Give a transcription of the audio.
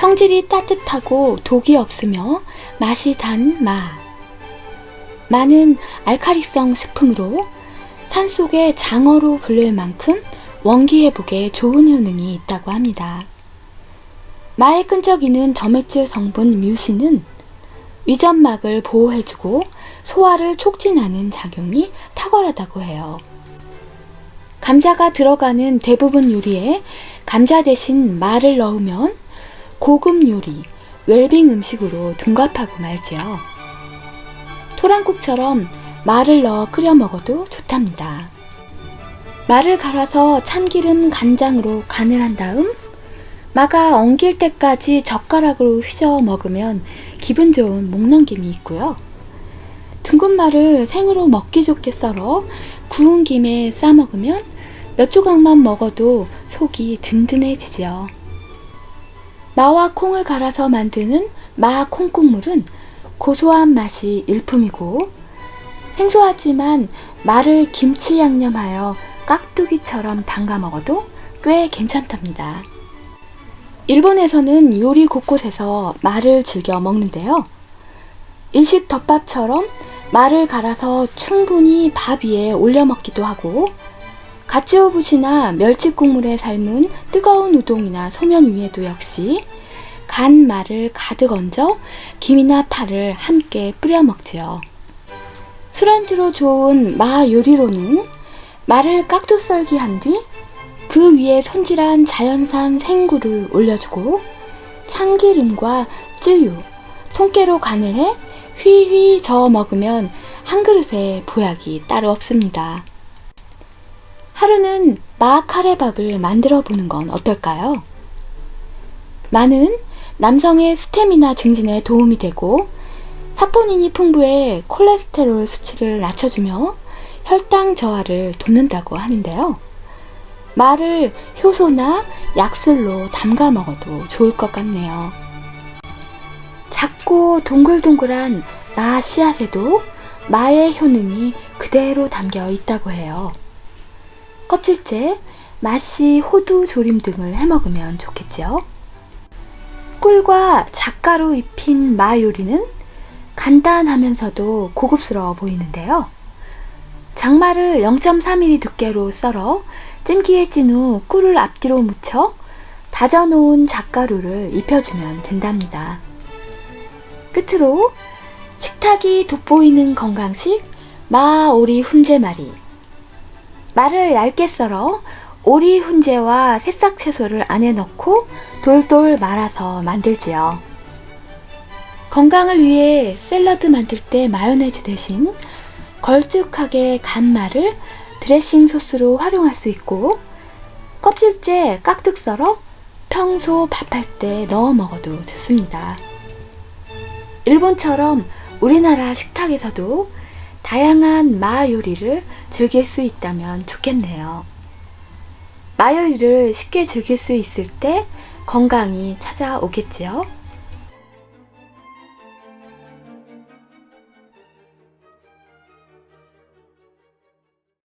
성질이 따뜻하고 독이 없으며 맛이 단 마. 마는 알카리성 스풍으로 산속의 장어로 불릴 만큼 원기 회복에 좋은 효능이 있다고 합니다. 마에 끈적이는 점액질 성분 뮤신은 위점막을 보호해주고 소화를 촉진하는 작용이 탁월하다고 해요. 감자가 들어가는 대부분 요리에 감자 대신 마를 넣으면 고급 요리, 웰빙 음식으로 둔갑하고 말지요. 토랑국처럼 마를 넣어 끓여 먹어도 좋답니다. 마를 갈아서 참기름 간장으로 간을 한 다음 마가 엉길 때까지 젓가락으로 휘저어 먹으면 기분 좋은 목넘김이 있고요. 둥근 마를 생으로 먹기 좋게 썰어 구운 김에 싸 먹으면 몇 조각만 먹어도 속이 든든해지지요. 마와 콩을 갈아서 만드는 마 콩국물은 고소한 맛이 일품이고 생소하지만 마를 김치 양념하여 깍두기처럼 담가 먹어도 꽤 괜찮답니다. 일본에서는 요리 곳곳에서 마를 즐겨 먹는데요. 일식 덮밥처럼 마를 갈아서 충분히 밥 위에 올려 먹기도 하고 가츠오부시나 멸치 국물에 삶은 뜨거운 우동이나 소면 위에도 역시 간 마를 가득 얹어 김이나 파를 함께 뿌려 먹지요. 술안주로 좋은 마 요리로는 마를 깍두 썰기 한 뒤 그 위에 손질한 자연산 생굴을 올려주고 참기름과 쯔유, 통깨로 간을 해 휘휘 저어 먹으면 한 그릇에 보약이 따로 없습니다. 하루는 마 카레밥을 만들어 보는 건 어떨까요? 마는 남성의 스태미나 증진에 도움이 되고 사포닌이 풍부해 콜레스테롤 수치를 낮춰주며 혈당 저하를 돕는다고 하는데요. 마를 효소나 약술로 담가 먹어도 좋을 것 같네요. 작고 동글동글한 마 씨앗에도 마의 효능이 그대로 담겨 있다고 해요. 껍질째, 맛이 호두 조림 등을 해 먹으면 좋겠지요. 꿀과 작가루 입힌 마 요리는 간단하면서도 고급스러워 보이는데요. 장마를 0.3mm 두께로 썰어 찜기에 찐 후 꿀을 앞뒤로 묻혀 다져놓은 작가루를 입혀주면 된답니다. 끝으로 식탁이 돋보이는 건강식 마오리 훈제말이 마를 얇게 썰어 오리 훈제와 새싹 채소를 안에 넣고 돌돌 말아서 만들지요. 건강을 위해 샐러드 만들 때 마요네즈 대신 걸쭉하게 간 마를 드레싱 소스로 활용할 수 있고 껍질째 깍둑 썰어 평소 밥할 때 넣어 먹어도 좋습니다. 일본처럼 우리나라 식탁에서도 다양한 마 요리를 즐길 수 있다면 좋겠네요. 마 요리를 쉽게 즐길 수 있을 때 건강이 찾아오겠지요.